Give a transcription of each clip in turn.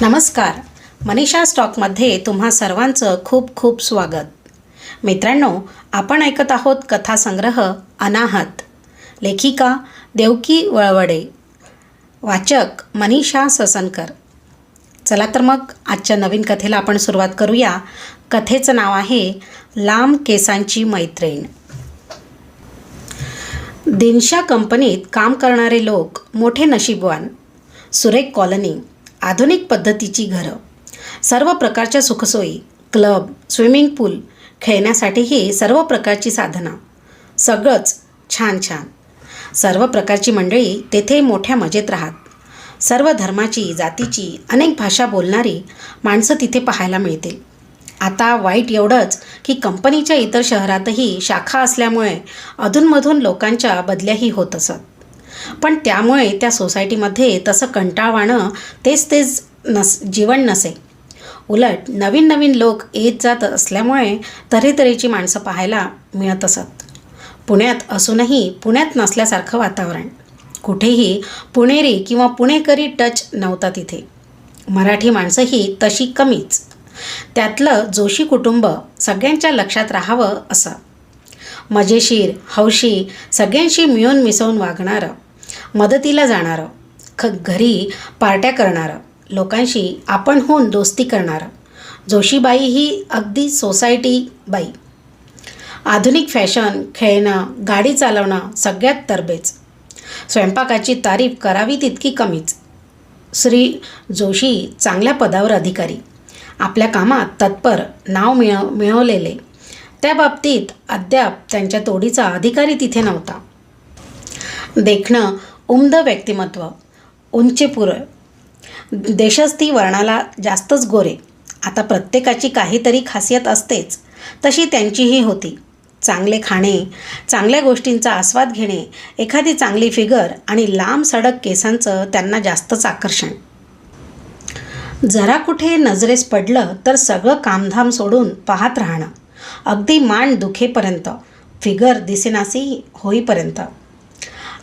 नमस्कार. मनीषा स्टॉकमध्ये तुम्हा सर्वांचं खूप खूप स्वागत. मित्रांनो आपण ऐकत आहोत कथासंग्रह अनाहत. लेखिका देवकी वळवडे. वाचक मनीषा ससनकर. चला तर मग आजच्या नवीन कथेला आपण सुरुवात करूया. कथेचं नाव आहे लांब केसांची मैत्रीण. दिनशा कंपनीत काम करणारे लोक मोठे नशीबवान. सुरेख कॉलनी. आधुनिक पद्धतीची घरं. सर्व प्रकारच्या सुखसोयी क्लब स्विमिंग पूल खेळण्यासाठीही सर्व प्रकारची साधनं. सगळंच छान छान. सर्व प्रकारची मंडळी तेथे मोठ्या मजेत राहत. सर्व धर्माची जातीची अनेक भाषा बोलणारी माणसं तिथे पाहायला मिळतील. आता वाईट एवढंच की कंपनीच्या इतर शहरातही शाखा असल्यामुळे अधूनमधून लोकांच्या बदल्याही होत असत. पण त्यामुळे त्या सोसायटीमध्ये तसं कंटाळवाणं तेच तेच नस जीवन नसे. उलट नवीन नवीन लोक येत जात असल्यामुळे तऱ्हेतऱ्हेची माणसं पाहायला मिळत असत. पुण्यात असूनही पुण्यात नसल्यासारखं वातावरण. कुठेही पुणेरी किंवा पुणेकरी टच नव्हता तिथे. मराठी माणसंही तशी कमीच. त्यातलं जोशी कुटुंब सगळ्यांच्या लक्षात राहावं असं. मजेशीर हौशी सगळ्यांशी मिळून मिसळून वागणारं. मदतीला जाणारं ख घरी पार्ट्या करणारं लोकांशी आपण होऊन दोस्ती करणारं. जोशीबाई ही अगदी सोसायटी बाई. आधुनिक फॅशन खेळणं गाडी चालवणं सगळ्यात तरबेज. स्वयंपाकाची तारीफ करावी तितकी कमीच. श्री जोशी चांगल्या पदावर अधिकारी. आपल्या कामात तत्पर नाव मिळव मिळवलेले. त्या बाबतीत अद्याप त्यांच्या तोडीचा अधिकारी तिथे नव्हता. देखणं उमद व्यक्तिमत्व उंचीपुर देशस्थी वर्णाला जास्तच गोरे. आता प्रत्येकाची काहीतरी खासियत असतेच. तशी त्यांचीही होती. चांगले खाणे चांगल्या गोष्टींचा आस्वाद घेणे एखादी चांगली फिगर आणि लांब सडक केसांचं त्यांना जास्तच आकर्षण. जरा कुठे नजरेस पडलं तर सगळं कामधाम सोडून पाहत राहणं. अगदी मान दुखेपर्यंत फिगर दिसेनासी होईपर्यंत.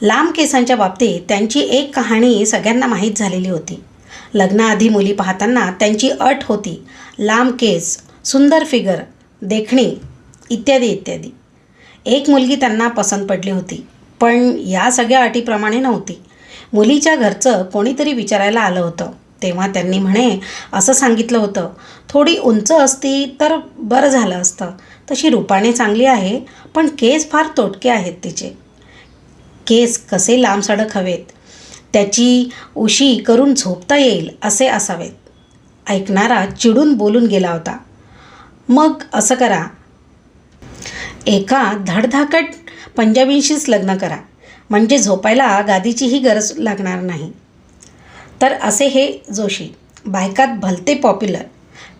लांब केसांच्या बाबतीत त्यांची एक कहाणी सगळ्यांना माहीत झालेली होती. लग्नाआधी मुली पाहताना त्यांची अट होती. लांब केस सुंदर फिगर देखणी इत्यादी इत्यादी. एक मुलगी त्यांना पसंत पडली होती पण या सगळ्या अटीप्रमाणे नव्हती. मुलीच्या घरचं कोणीतरी विचारायला आलं होतं. तेव्हा त्यांनी म्हणे असं सांगितलं होतं. थोडी उंच असती तर बरं झालं असतं. तशी रूपाने चांगली आहे पण केस फार तोटके आहेत तिचे. केस कसे लांब सडक हवेत? त्याची उशी करून झोपता येईल असे असावेत. ऐकणारा चिडून बोलून गेला होता. मग असं करा. एका धडधाकट पंजाबींशीच लग्न करा. म्हणजे झोपायला गादीचीही गरज लागणार नाही. तर असे हे जोशी. बायकात भलते पॉप्युलर.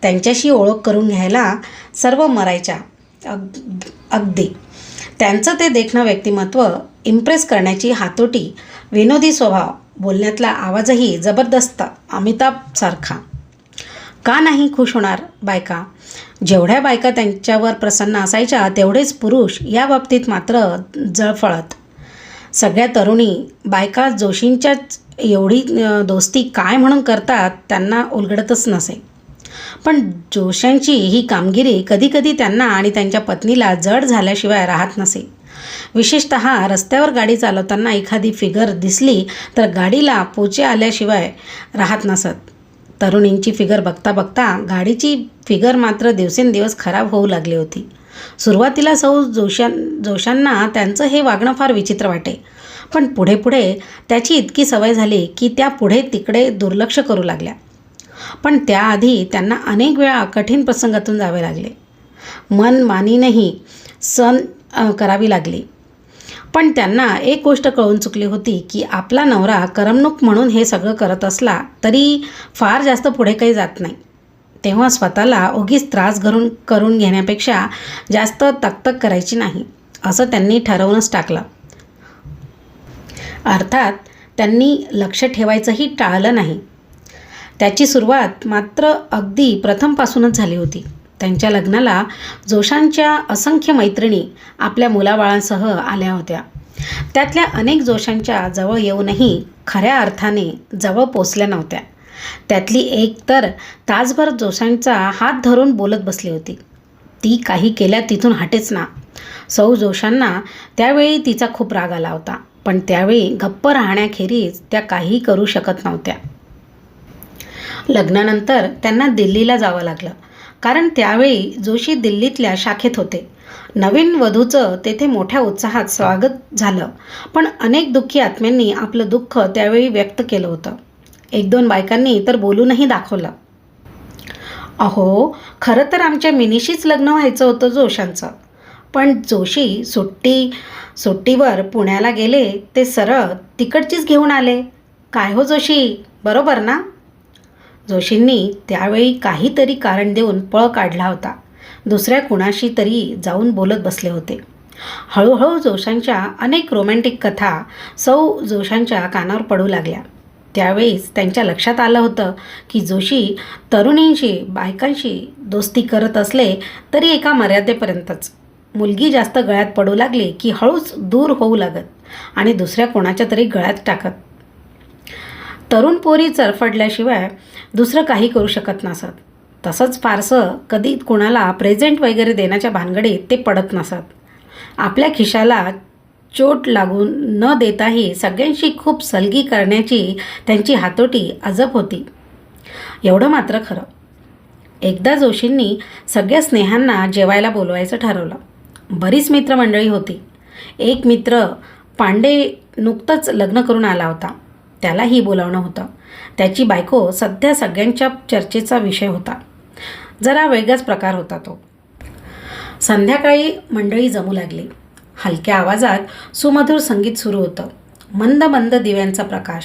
त्यांच्याशी ओळख करून घ्यायला सर्व मरायच्या. अग अगदी. त्यांचं ते देखणं व्यक्तिमत्व इम्प्रेस करण्याची हातोटी विनोदी स्वभाव बोलण्यातला आवाजही जबरदस्त अमिताभसारखा का नाही खुश होणार बायका? जेवढ्या बायका त्यांच्यावर प्रसन्न असायच्या तेवढेच पुरुष या बाबतीत मात्र जळफळत. सगळ्या तरुणी बायका जोशींच्याच एवढी दोस्ती काय म्हणून करतात त्यांना उलगडतच नसे. पण जोशांची ही कामगिरी कधीकधी त्यांना आणि त्यांच्या पत्नीला जड झाल्याशिवाय राहत नसे. विशेषत रस्त्यावर गाडी चालवताना एखादी फिगर दिसली तर गाडीला पोचे आल्याशिवाय राहत नसत. तरुणींची फिगर बघता बघता गाडीची फिगर मात्र दिवसेंदिवस खराब होऊ लागली होती. सुरुवातीला सौ जोशां जोशांना त्यांचं हे वागणं फार विचित्र वाटे. पण पुढे पुढे त्याची इतकी सवय झाली की त्या पुढे तिकडे दुर्लक्ष करू लागल्या. पण त्याआधी त्यांना अनेक वेळा कठीण प्रसंगातून जावे लागले. मन मानीनही सण करावी लागली. पण त्यांना एक गोष्ट कळून चुकली होती की आपला नवरा करमणूक म्हणून हे सगळं करत असला तरी फार जास्त पुढे काही जात नाही. तेव्हा स्वतःला उगीच त्रास घरून करून घेण्यापेक्षा जास्त तकतक करायची नाही असं त्यांनी ठरवूनच टाकलं. अर्थात त्यांनी लक्ष ठेवायचंही टाळलं नाही. त्याची सुरुवात मात्र अगदी प्रथमपासूनच झाली होती. त्यांच्या लग्नाला जोशांच्या असंख्य मैत्रिणी आपल्या मुलाबाळांसह आल्या होत्या. त्यातल्या अनेक जोशांच्या जवळ येऊनही खऱ्या अर्थाने जवळ पोचल्या नव्हत्या. त्यातली एक तर तासभर जोशांचा हात धरून बोलत बसली होती. ती काही केल्या तिथून हटेच ना. सौ जोशांना त्यावेळी तिचा खूप राग आला होता पण त्यावेळी गप्प राहण्याखेरीज त्या काही करू शकत नव्हत्या. लग्नानंतर त्यांना दिल्लीला जावं लागलं. कारण त्यावेळी जोशी दिल्लीतल्या शाखेत होते. नवीन वधूचं तेथे मोठ्या उत्साहात स्वागत झालं. पण अनेक दुःखी आत्म्यांनी आपलं दुःख त्यावेळी व्यक्त केलं होतं. एक दोन बायकांनी तर बोलूनही दाखवलं. अहो खरं तर आमच्या मिनीशीच लग्न व्हायचं होतं जोशांचं. पण जोशी सुट्टी सुट्टीवर पुण्याला गेले ते सरळ तिकडचीच घेऊन आले. काय हो जोशी? बरोबर ना? जोशींनी त्यावेळी काहीतरी कारण देऊन पळ काढला होता. दुसऱ्या कुणाशी तरी जाऊन बोलत बसले होते. हळूहळू जोशांच्या अनेक रोमॅन्टिक कथा सौ जोशांच्या कानावर पडू लागल्या. त्यावेळीच त्यांच्या लक्षात आलं होतं की जोशी तरुणींशी बायकांशी दोस्ती करत असले तरी एका मर्यादेपर्यंतच. मुलगी जास्त गळ्यात पडू लागली की हळूच दूर होऊ लागत आणि दुसऱ्या कोणाच्या तरी गळ्यात टाकत. तरुण पोरी चरफडल्याशिवाय दुसरं काही करू शकत नसत. तसंच फारसं कधी कुणाला प्रेझेंट वगैरे देण्याच्या भानगडीत ते पडत नसत. आपल्या खिशाला चोट लागून न देताही सगळ्यांशी खूप सलगी करण्याची त्यांची हातोटी अजब होती. एवढं मात्र खरं. एकदा जोशींनी सगळ्या स्नेहांना जेवायला बोलवायचं ठरवलं. बरीच मित्रमंडळी होती. एक मित्र पांडे नुकतंच लग्न करून आला होता. त्यालाही बोलावणं होतं. त्याची बायको सध्या सगळ्यांच्या चर्चेचा विषय होता. जरा वेगळाच प्रकार होता तो. संध्याकाळी मंडळी जमू लागली. हलक्या आवाजात सुमधुर संगीत सुरू होतं. मंद मंद दिव्यांचा प्रकाश.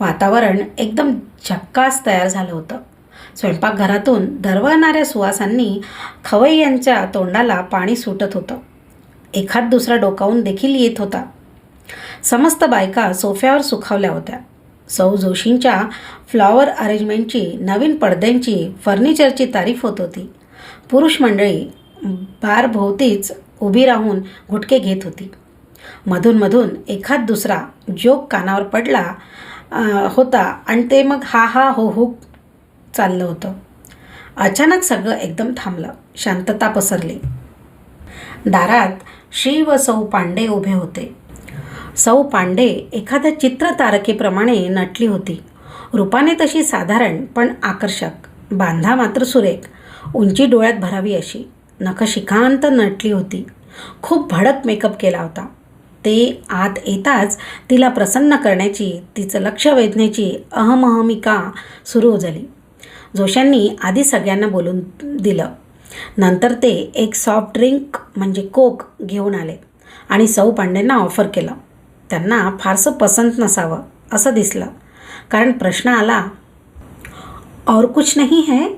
वातावरण एकदम झक्कास तयार झालं होतं. स्वयंपाकघरातून दरवळणाऱ्या सुवासांनी खवय्यांच्या तोंडाला पाणी सुटत होतं. एखाद दुसरा डोकावून देखील येत होता. समस्त बायका सोफ्यावर सुखावल्या होत्या. सौ जोशींच्या फ्लॉवर अरेंजमेंटची नवीन पडद्यांची फर्निचरची तारीफ होत होती. पुरुष मंडळी बारभोवतीच उभी राहून गुटके घेत होती. मधूनमधून एखाद दुसरा जोक कानावर पडला होता आणि ते मग हा हा हो हो चाललं होतं. अचानक सगळं एकदम थांबलं शांतता पसरली. दारात श्री व सौ पांडे उभे होते. सौ पांडे एखाद्या चित्रतारकेप्रमाणे नटली होती. रूपाने तशी साधारण पण आकर्षक. बांधा मात्र सुरेख. उंची डोळ्यात भरावी अशी. नख शिखांत नटली होती. खूप भडक मेकअप केला होता. ते आत येताच तिला प्रसन्न करण्याची तिचं लक्ष वेधण्याची अहमहमिका सुरू झाली. जोशांनी आधी सगळ्यांना बोलून दिलं. नंतर ते एक सॉफ्ट ड्रिंक म्हणजे कोक घेऊन आले आणि सौ पांडेंना ऑफर केलं. त्यांना फारसं पसंत नसावं असं दिसलं. कारण प्रश्न आला और कुछ नहीं है?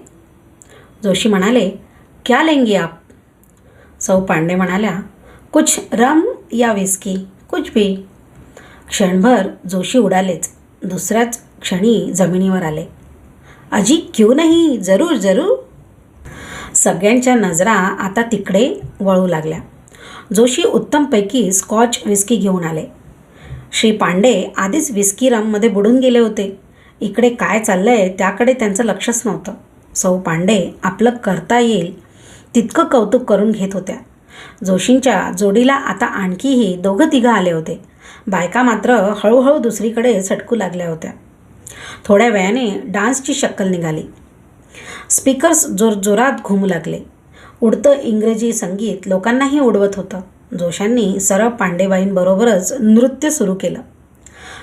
जोशी म्हणाले क्या लेंगी आप? सौ पांडे म्हणाल्या कुछ रम या विस्की कुछ भी. क्षणभर जोशी उडालेच. दुसऱ्याच क्षणी जमिनीवर आले. अजी क्यों नाही? जरूर जरूर. सगळ्यांच्या नजरा आता तिकडे वळू लागल्या. जोशी उत्तमपैकी स्कॉच विस्की घेऊन आले. श्री पांडे आधीच विस्कीराममध्ये बुडून गेले होते. इकडे काय चाललं आहे त्याकडे त्यांचं लक्षच नव्हतं. सौ पांडे आपलं करता येईल तितकं कौतुक करून घेत होत्या. जोशींच्या जोडीला आता आणखीही दोघं तिघं आले होते. बायका मात्र हळूहळू दुसरीकडे सटकू लागल्या होत्या. थोड्या वेळाने डान्सची शक्कल निघाली. स्पीकर्स जोरजोरात घुमू लागले. उडतं इंग्रजी संगीत लोकांनाही उडवत होतं. जोशांनी सरळ पांडेबाईंबरोबरच नृत्य सुरू केलं.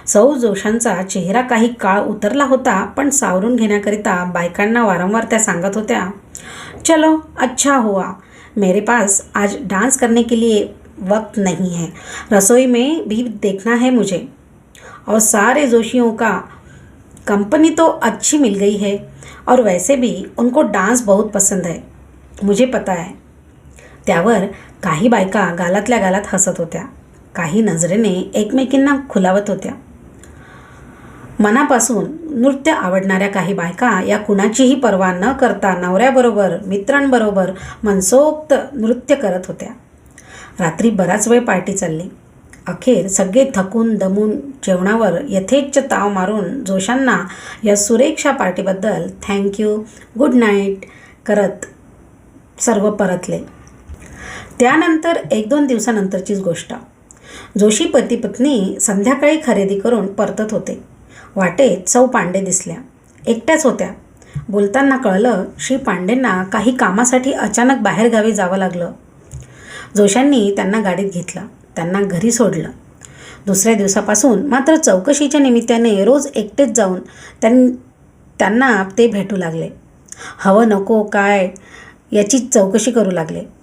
सौ जोशांचा चेहरा काही काळ उतरला होता, पण सावरून घेण्याकरिता बायकांना वारंवार त्या सांगत होत्या, चलो अच्छा हुआ. मेरे पास आज डांस करने के लिए वक्त नहीं है. रसोई में भी देखना है मुझे. और सारे जोशियों का कंपनी तो अच्छी मिल गई है, और वैसे भी उनको डांस बहुत पसंद है। मुझे पता है त्यावर काही बायका गालातल्या गालात हसत होत्या. काही नजरेने एकमेकींना खुलावत होत्या. मनापासून नृत्य आवडणाऱ्या काही बायका या कुणाचीही पर्वा न करता नवऱ्याबरोबर मित्रांबरोबर मनसोक्त नृत्य करत होत्या. रात्री बराच वेळ पार्टी चालली. अखेर सगळे थकून दमून जेवणावर यथेच्छ ताव मारून जोशांना या सुरेक्षा पार्टीबद्दल थँक्यू गुड नाईट करत सर्व परतले. त्यानंतर एक दोन दिवसानंतरचीच गोष्ट. जोशी पती पत्नी संध्याकाळी खरेदी करून परतत होते. वाटेत सौ पांडे दिसल्या. एकट्याच होत्या. बोलताना कळलं श्री पांडेंना काही कामासाठी अचानक बाहेरगावी जावं लागलं. जोशांनी त्यांना गाडीत घेतलं. त्यांना घरी सोडलं. दुसऱ्या दिवसापासून मात्र चौकशीच्या निमित्ताने रोज एकटेच जाऊन त्यां त्यांना ते भेटू लागले. हवं नको काय याची चौकशी करू लागले.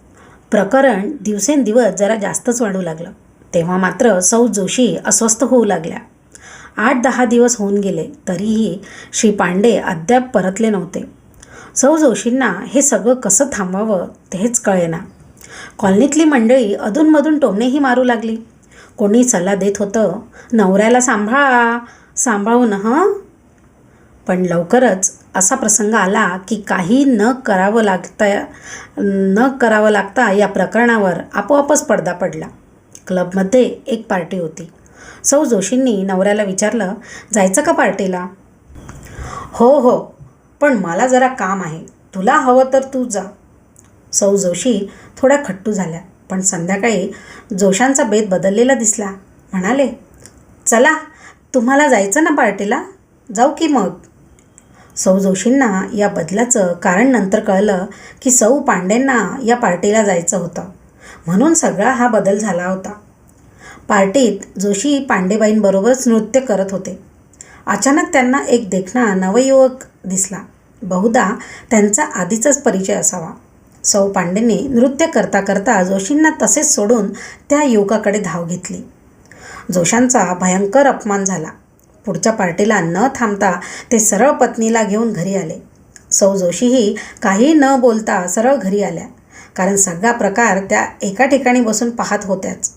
प्रकरण दिवसेंदिवस जरा जास्तच वाढू लागलं. तेव्हा मात्र सौ जोशी अस्वस्थ होऊ लागल्या. आठ दहा दिवस होऊन गेले तरीही श्री पांडे अद्याप परतले नव्हते. सौ जोशींना हे सगळं कसं थांबवावं तेच कळेना. कॉलनीतली मंडळी अधूनमधून टोमणेही मारू लागली. कोणी सल्ला देत होतं नवऱ्याला सांभाळा सांभाळून हं? पण लवकरच असा प्रसंग आला की काही न करावं लागता न करावं लागता या प्रकरणावर आपोआपच पडदा पडला. क्लबमध्ये एक पार्टी होती. सौ जोशींनी नवऱ्याला विचारलं जायचं का पार्टीला? हो हो पण मला जरा काम आहे. तुला हवं तर तू जा. सौ जोशी थोड्या खट्टू झाल्या पण संध्याकाळी जोशांचा बेत बदललेला दिसला. म्हणाले चला तुम्हाला जायचं ना पार्टीला? जाऊ की मग? सौ जोशींना या बदलाचं कारण नंतर कळलं की सौ पांडेंना या पार्टीला जायचं होतं. म्हणून सगळा हा बदल झाला होता. पार्टीत जोशी पांडेबाईंबरोबरच नृत्य करत होते. अचानक त्यांना एक देखणा नवयुवक दिसला. बहुधा त्यांचा आधीचाच परिचय असावा. सौ पांडेंनी नृत्य करता करता जोशींना तसेच सोडून त्या युवकाकडे धाव घेतली. जोशांचा भयंकर अपमान झाला. पुढच्या पार्टीला न थांबता ते सरळ पत्नीला घेऊन घरी आले. सौ जोशीही काही न बोलता सरळ घरी आल्या. कारण सगळा प्रकार त्या एका ठिकाणी बसून पाहत होत्याच.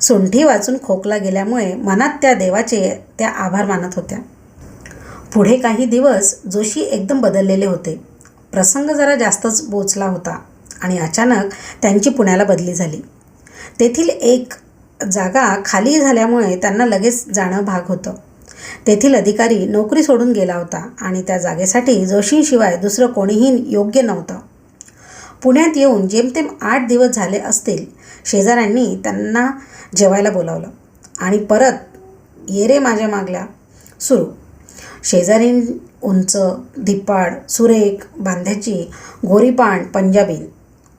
सुंठी वाचून खोकला गेल्यामुळे मनात त्या देवाचे त्या आभार मानत होत्या. पुढे काही दिवस जोशी एकदम बदललेले होते. प्रसंग जरा जास्तच बोचला होता आणि अचानक त्यांची पुण्याला बदली झाली. तेथील एक जागा खाली झाल्यामुळे त्यांना लगेच जाणं भाग होतं. तेथील अधिकारी नोकरी सोडून गेला होता आणि त्या जागेसाठी जोशींशिवाय दुसरं कोणीही योग्य नव्हतं. पुण्यात येऊन जेमतेम आठ दिवस झाले असतील शेजाऱ्यांनी त्यांना जेवायला बोलावलं आणि परत ये रे माझ्या मागल्या. सुरू. शेजारी उंच धिप्पाड सुरेख बांध्याची गोरीपाण पंजाबी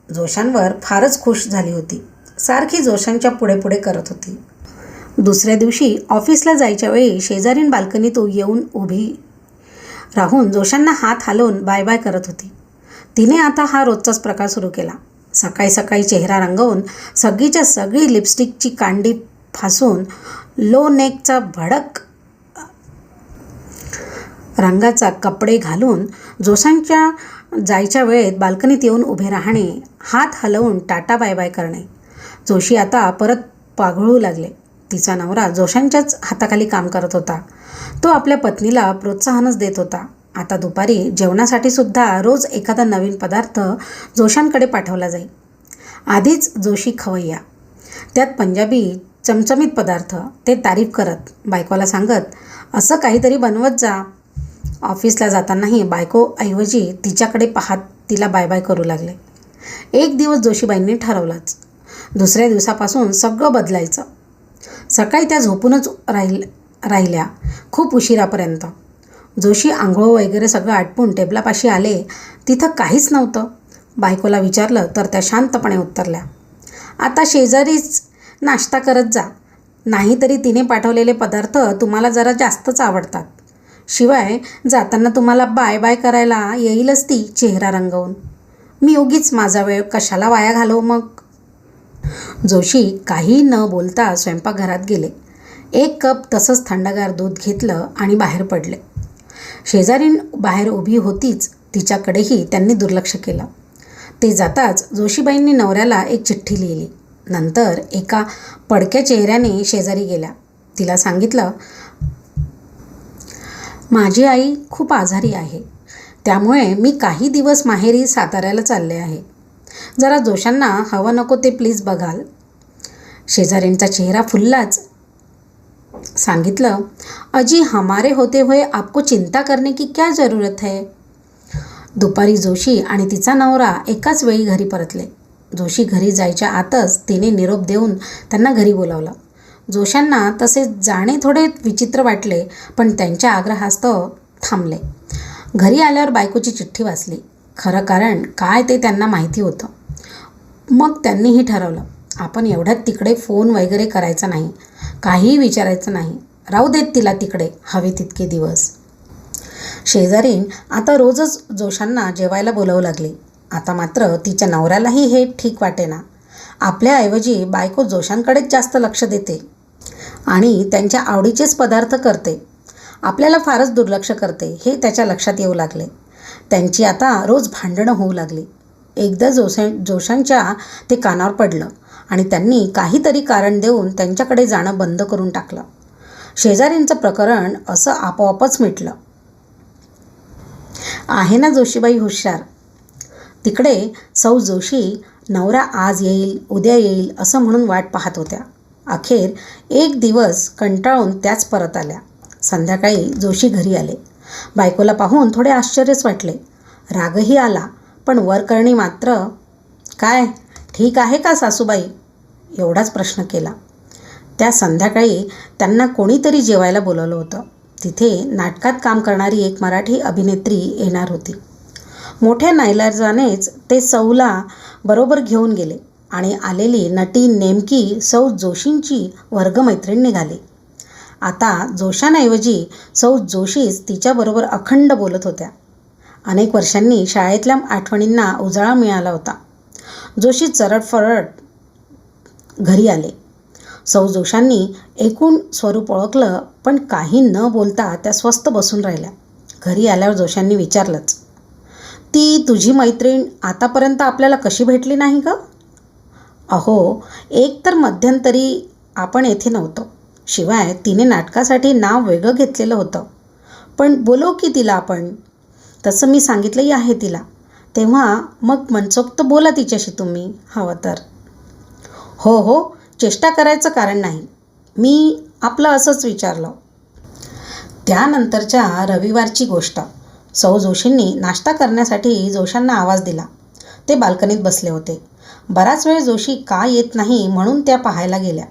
जोशांवर फारच खुश झाली होती. सारखी जोशांच्या पुढे पुढे करत होती. दुसऱ्या दिवशी ऑफिसला जायच्या वेळी शेजारीन बाल्कनीत येऊन उभी राहून जोशांना हात हलवून बाय बाय करत होती. तिने आता हा रोजचाच प्रकार सुरू केला. सकाळी सकाळी चेहरा रंगवून सगळीच्या सगळी लिपस्टिकची कांडी फासून लो नेकचा भडक रंगाचा कपडे घालून जोशांच्या जायच्या वेळेत बाल्कनीत येऊन उभे राहणे हात हलवून टाटा बाय बाय करणे. जोशी आता परत पाघळू लागले. तिचा नवरा जोशांच्याच हाताखाली काम करत होता. तो आपल्या पत्नीला प्रोत्साहनच देत होता. आता दुपारी जेवणासाठी सुद्धा रोज एखादा नवीन पदार्थ जोशांकडे पाठवला जाई. आधीच जोशी खवय्या. त्यात पंजाबी चमचमीत पदार्थ ते तारीफ करत बायकोला सांगत असं काहीतरी बनवत जा. ऑफिसला जातानाही बायकोऐवजी तिच्याकडे पाहत तिला बाय बाय करू लागले. एक दिवस जोशीबाईंनी ठरवलंच. दुसऱ्या दिवसापासून सगळं बदलायचं. सकाळी त्या झोपूनच राहिल राहिल्या. खूप उशिरापर्यंत. जोशी आंघोळ वगैरे सगळं आटपून टेबलापाशी आले. तिथं काहीच नव्हतं. बायकोला विचारलं तर त्या शांतपणे उत्तरल्या. आता शेजारीच नाश्ता करत जा. नाहीतरी तिने पाठवलेले पदार्थ तुम्हाला जरा जास्तच आवडतात. शिवाय जाताना तुम्हाला बाय बाय करायला येईलच ती चेहरा रंगवून. मी उगीच माझा वेळ कशाला वाया घालवू मग? जोशी काही न बोलता स्वयंपाकघरात गेले. एक कप तसंच थंडगार दूध घेतलं आणि बाहेर पडले. शेजारीन बाहेर उभी होतीच तिच्याकडेही त्यांनी दुर्लक्ष केलं. ते जाताच जोशीबाईंनी नवऱ्याला एक चिठ्ठी लिहिली. नंतर एका पडक्या चेहऱ्याने शेजारी गेल्या. तिला सांगितलं माझी आई खूप आजारी आहे. त्यामुळे मी काही दिवस माहेरी साताऱ्याला चालले आहे. जरा जोशांना हवं नको ते प्लीज बघाल. शेजारींचा चेहरा फुललाच. सांगितलं अजी हमारे होते हुए आपको चिंता करने की क्या जरूरत है? दुपारी जोशी आणि तिचा नवरा एकाच वेळी घरी परतले. जोशी घरी जायच्या आतच तिने निरोप देऊन त्यांना घरी बोलावलं. जोशांना तसे जाणे थोडे विचित्र वाटले पण त्यांच्या आग्रहास्तव थांबले. घरी आल्यावर बायकोची चिठ्ठी वाचली. खरं कारण काय ते त्यांना माहिती होतं. मग त्यांनीही ठरवलं आपण एवढ्यात तिकडे फोन वगैरे करायचा नाही काहीही विचारायचं नाही राहू देत तिला तिकडे हवे तितके दिवस. शेजारीन आता रोजच जोशांना जेवायला बोलावू लागली. आता मात्र तिच्या नवऱ्यालाही हे ठीक वाटेना. आपल्याऐवजी बायको जोशांकडेच जास्त लक्ष देते आणि त्यांच्या आवडीचेच पदार्थ करते. आपल्याला फारच दुर्लक्ष करते हे त्याच्या लक्षात येऊ लागले. त्यांची आता रोज भांडणं होऊ लागली. एकदा जोशा जोशांच्या ते कानावर पडलं आणि त्यांनी काहीतरी कारण देऊन त्यांच्याकडे जाणं बंद करून टाकलं. शेजाऱ्यांचं प्रकरण असं आपोआपच मिटलं. आहे ना जोशीबाई हुशार? तिकडे सौ जोशी नवरा आज येईल उद्या येईल असं म्हणून वाट पाहत होत्या. अखेर एक दिवस कंटाळून त्याच परत आल्या. संध्याकाळी जोशी घरी आले. बायकोला पाहून थोडे आश्चर्यच वाटले. रागही आला पण वरकर्णी मात्र काय? ठीक आहे का सासूबाई? एवढाच प्रश्न केला. त्या संध्याकाळी त्यांना कोणीतरी जेवायला बोलवलं होतं. तिथे नाटकात काम करणारी एक मराठी अभिनेत्री येणार होती. मोठ्या नाईलाजानेच ते सौला बरोबर घेऊन गेले आणि आलेली नटी नेमकी सौ जोशींची वर्गमैत्रीण निघाली. आता जोशांऐवजी सौ जोशीच तिच्याबरोबर अखंड बोलत होत्या. अनेक वर्षांनी शाळेतल्या आठवणींना उजाळा मिळाला होता. जोशी चरटफरट घरी आले. सौ जोशांनी एकूण स्वरूप ओळखलं पण काही न बोलता त्या स्वस्त बसून राहिल्या. घरी आल्यावर जोशांनी विचारलंच ती तुझी मैत्रीण आतापर्यंत आपल्याला कशी भेटली नाही का अहो एक तर मध्यंतरी आपण येथे नव्हतो. शिवाय तिने नाटकासाठी नाव वेगळं घेतलेलं होतं. पण बोलव की तिला आपण? तसं मी सांगितलंही आहे तिला. तेव्हा मग मनसोक्त बोला तिच्याशी तुम्ही हवं तर. हो हो चेष्टा करायचं कारण नाही. मी आपलं असंच विचारलं. त्यानंतरच्या रविवारची गोष्ट. सौ जोशींनी नाश्ता करण्यासाठी जोशांना आवाज दिला. ते बाल्कनीत बसले होते. बराच वेळ जोशी का येत नाही म्हणून त्या पाहायला गेल्या.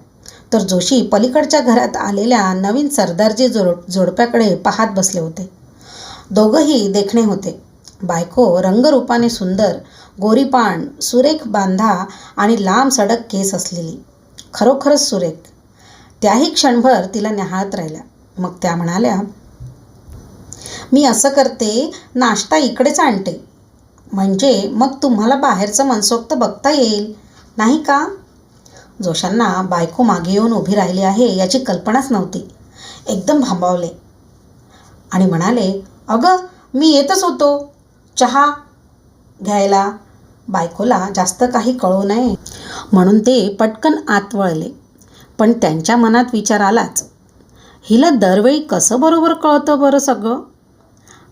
तर जोशी पलीकडच्या घरात आलेल्या नवीन सरदारजी जोड जोडप्याकडे पाहत बसले होते. दोघंही देखणे होते. बायको रंगरूपाने सुंदर गोरीपाण सुरेख बांधा आणि लांब सडक केस असलेली. खरोखरच सुरेख. त्याही क्षणभर तिला न्याहाळत राहिल्या. मग त्या म्हणाल्या मी असं करते नाश्ता इकडेच आणते. म्हणजे मग तुम्हाला बाहेरचं मनसोक्त बघता येईल. नाही का? जोशांना बायको मागे येऊन उभी राहिली आहे याची कल्पनाच नव्हती. एकदम भांबावले. आणि म्हणाले अगं मी येतच होतो. चहा घ्यायला. बायकोला जास्त काही कळू नये म्हणून ते पटकन आत वळले पण त्यांच्या मनात विचार आलाच. हिला दरवेळी कसं बरोबर कळतं बरं सगळं?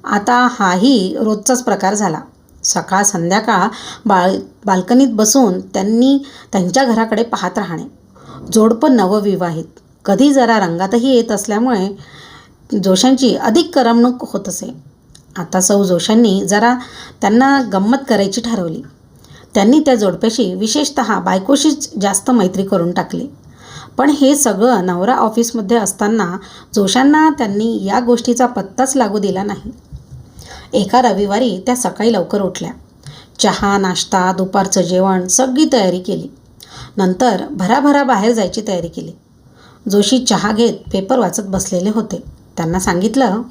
आता हाही रोजचाच प्रकार झाला. सकाळ संध्याकाळ बाळ बाल्कनीत बसून त्यांनी त्यांच्या घराकडे पाहत राहणे. जोडपं नवविवाहित. कधी जरा रंगातही येत असल्यामुळे जोशांची अधिक करमणूक होत असे. आता सौ जोशांनी जरा त्यांना गंमत करायची ठरवली. त्यांनी त्या जोडप्याशी विशेषत बायकोशीच जास्त मैत्री करून टाकली. पण हे सगळं नवरा ऑफिसमध्ये असताना जोशांना त्यांनी या गोष्टीचा पत्ताच लागू दिला नाही. एका रविवारी त्या सकाळी लवकर उठल्या. चहा नाश्ता दुपारचं जेवण सगळी तयारी केली. नंतर भराभरा बाहेर जायची तयारी केली. जोशी चहा घेत पेपर वाचत बसलेले होते. त्यांना सांगितलं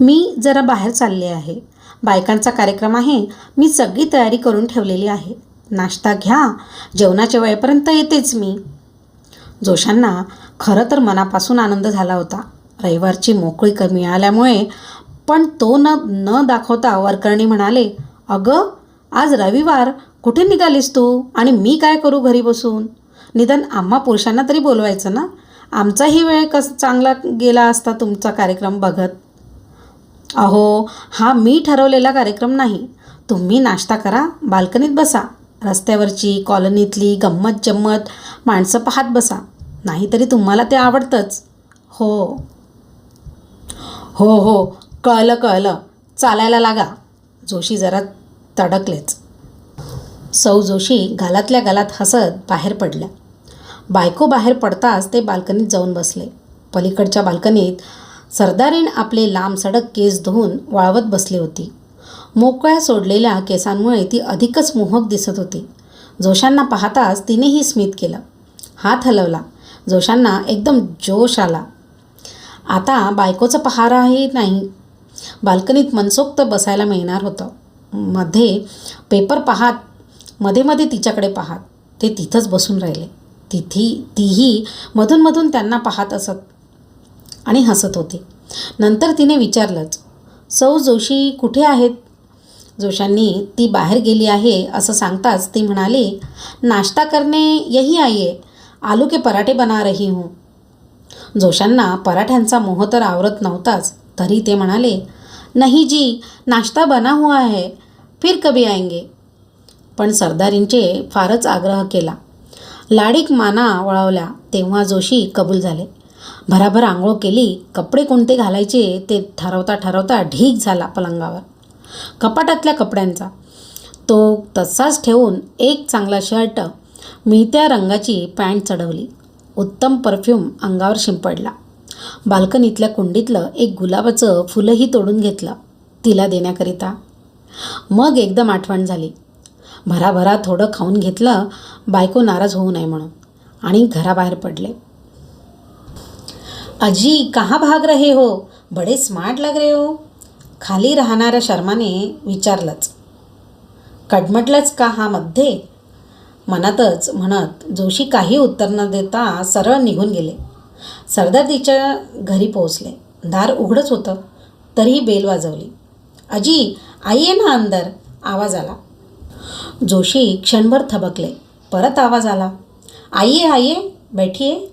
मी जरा बाहेर चालले आहे. बायकांचा कार्यक्रम आहे. मी सगळी तयारी करून ठेवलेली आहे. नाश्ता घ्या. जेवणाच्या वेळेपर्यंत येतेच मी. जोशांना खरं तर मनापासून आनंद झाला होता. रविवारची मोकळी कमी मिळाल्यामुळे पण तो न न दाखवता वरकर्णी म्हणाले अगं आज रविवार. कुठे निघालीस तू? आणि मी काय करू घरी बसून? निदान आम्हा पुरुषांना तरी बोलवायचं ना? आमचाही वेळ कस चांगला गेला असता तुमचा कार्यक्रम बघत. अहो हा मी ठरवलेला कार्यक्रम नाही. तुम्ही नाश्ता करा बाल्कनीत बसा. रस्त्यावरची कॉलनीतली गंमत जम्मत माणसं पाहत बसा. नाहीतरी तुम्हाला ते आवडतंच. हो. हो हो. कळलं कळलं. चालायला लागा. जोशी जरा तडकलेच. सौ जोशी गालातल्या गालात हसत बाहेर पडल्या. बायको बाहेर पडताच ते बाल्कनीत जाऊन बसले. पलीकडच्या बाल्कनीत सरदारीण आपले लांब सडक केस धुवून वाळवत बसली होती. मोकळ्या सोडलेल्या केसांमुळे ती अधिकच मोहक दिसत होती. जोशांना पाहताच तिनेही स्मित केलं. हात हलवला. जोशांना एकदम जोश आला. आता बायकोचं पहाराही नाही. बाल्कनीत मनसोक्त बसायला मिळणार होतं. मध्ये पेपर पाहात मध्ये मध्ये तिच्याकडे पाहात. ते तिथंच बसून राहिले. तिथी तीही मधूनमधून त्यांना पाहत असत आणि हसत होती. नंतर तिने विचारलंच सौ जोशी कुठे आहेत? जोशांनी ती बाहेर गेली आहे असं सांगताच ती म्हणाली नाश्ता करणे यही आइए आलू के पराठे बना रही हूँ. जोशांना पराठ्यांचा मोह तर आवरत नव्हताच तरी ते म्हणाले नाही जी नाश्ता बना हुआ है फिर कभी आएंगे. पण सरदारींचे फारच आग्रह केला. लाडीक माना वळवल्या तेव्हा जोशी कबूल झाले. भराभर आंघोळ केली कपडे कोणते घालायचे ते ठरवता ठरवता ढीक झाला पलंगावर. कपाटातल्या कपड्यांचा. तो तसाच ठेवून एक चांगला शर्ट मिळत्या रंगाची पॅन्ट चढवली. उत्तम परफ्यूम अंगावर शिंपडला. बाल्कनीतल्या कुंडीतलं एक गुलाबाचं फुलंही तोडून घेतलं तिला देण्याकरिता. मग एकदम आठवण झाली. भराभरा थोडं खाऊन घेतलं बायको नाराज होऊ नये म्हणून आणि घराबाहेर पडले. अजी कहाँ भाग रहे हो? बडे स्मार्ट लग रहे हो? खाली राहणाऱ्या शर्माने विचारलंच. कडमटलंच का हा मध्ये? मनातच म्हणत जोशी काही उत्तर न देता सरळ निघून गेले. सरदार तिच्या घरी पोहोचले. दार उघडच होतं तरीही बेल वाजवली. अजी आहे ना अंदर. आवाज आला. जोशी क्षणभर थबकले. परत आवाज आला. आई आहे आई आहे बैठी आहे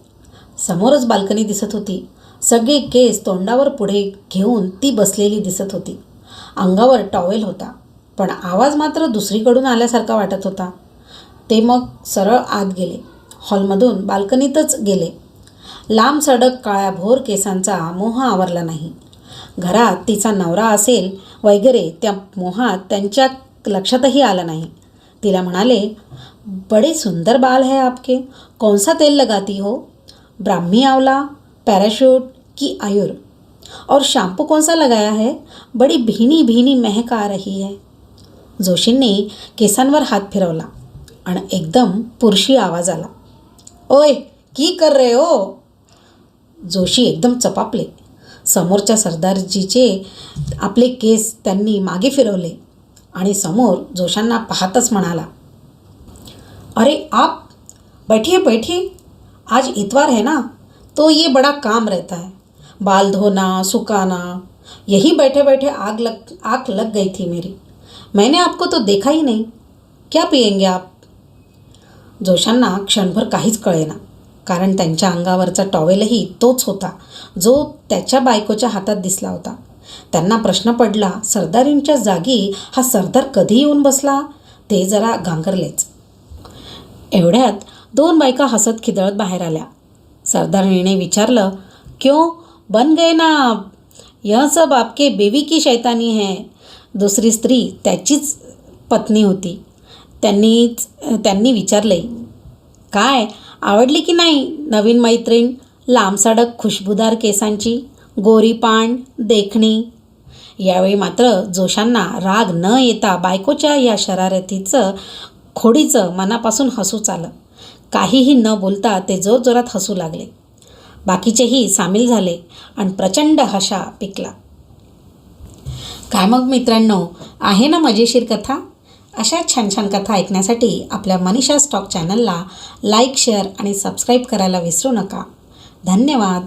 समोरच बाल्कनी दिसत होती. सगळे केस तोंडावर पुढे घेऊन ती बसलेली दिसत होती. अंगावर टॉवेल होता पण आवाज मात्र दुसरीकडून आल्यासारखा वाटत होता. ते मग सरळ आत गेले. हॉलमधून बाल्कनीतच गेले. लांब सडक काळ्या भोर केसांचा मोह आवरला नाही. घरात तिचा नवरा असेल वगैरे त्या मोहात त्यांच्या लक्षातही आलं नाही. तिला म्हणाले बडे सुंदर बाल है आपके. कौन सा तेल लगाती हो? ब्राह्मी आंवला पैराशूट की आयुर? और शैम्पू कौन सा लगाया है? बड़ी भीनी भीनी महक आ रही है. जोशींनी केसांवर हात फिरवला आणि एकदम पुरशी आवाज आला. ओय की कर रे हो? जोशी एकदम चपापले. समोरच्या सरदारजीचे आपले केस त्यांनी मागे फिरवले आणि समोर जोशांना पाहतच म्हणाला अरे आप बैठिए बैठिए. आज इतवार है ना तो ये बड़ा काम रहता है. बाल धोना सुखाना यही बैठे बैठे आग लग आग लग गई थी मेरी. मैंने आपको तो देखा ही नहीं. क्या पियेंगे आप? जोशांना क्षणभर काहीच कळेना. कारण त्यांच्या अंगावरचा टॉवेलही तोच होता जो त्याच्या बायकोच्या हातात दिसला होता. त्यांना प्रश्न पडला सरदारींच्या जागी हा सरदार कधी येऊन बसला? ते जरा घांगरलेच. एवढ्यात दोन बायका हसत खिदळत बाहेर आल्या. सरदारणीने विचारलं क्यों? बन गए ना आप? यह सब आपके बेबी की शैतानी है. दुसरी स्त्री त्याचीच पत्नी होती. त्यांनीच त्यांनी विचारले काय? आवडली की नाही? नवीन मैत्रीण लांबसडक खुशबूदार केसांची गोरी पाण देखणी. यावेळी मात्र जोशांना राग न येता बायकोच्या या शरारतीचं खोडीचं मनापासून हसूच आलं काहीही न बोलता ते जोरजोरात हसू लागले. बाकीचेही सामील झाले आणि प्रचंड हशा पिकला. काय मग मित्रांनो आहे ना मजेशीर कथा? अशा छान छान कथा ऐकण्यासाठी आपल्या मनीषा स्टॉक चॅनलला लाईक शेअर आणि सबस्क्राईब करायला विसरू नका. धन्यवाद.